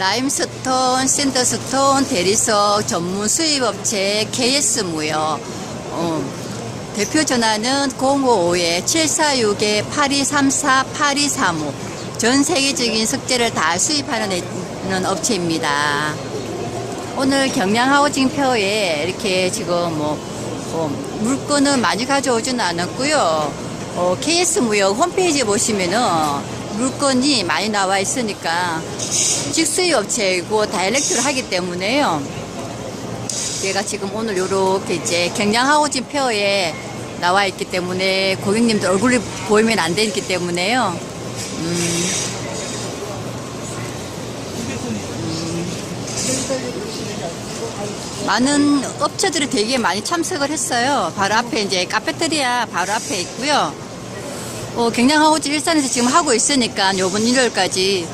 라임스톤, 샌더스톤, 대리석 전문 수입업체 KS 무역. 어, 대표 전화는 055-746-8234-8235. 전 세계적인 석재를 다 수입하는 업체입니다. 오늘 경량 하우징표에 이렇게 지금 뭐, 어, 물건을 많이 가져오지는 않았고요. 어, KS 무역 홈페이지 보시면은 물건이 많이 나와 있으니까 직수입 업체이고 다이렉트를 하기 때문에요. 제가 지금 오늘 요렇게 이제 경량 하우징 페어에 나와 있기 때문에 고객님들 얼굴이 보이면 안 되기 때문에요. 많은 업체들이 되게 많이 참석을 했어요. 바로 앞에 이제 카페테리아 바로 앞에 있고요. 어, 경량하우즈 일산에서 지금 하고 있으니까 요번 일요일까지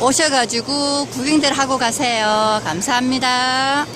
오셔가지고 구경들 하고 가세요. 감사합니다.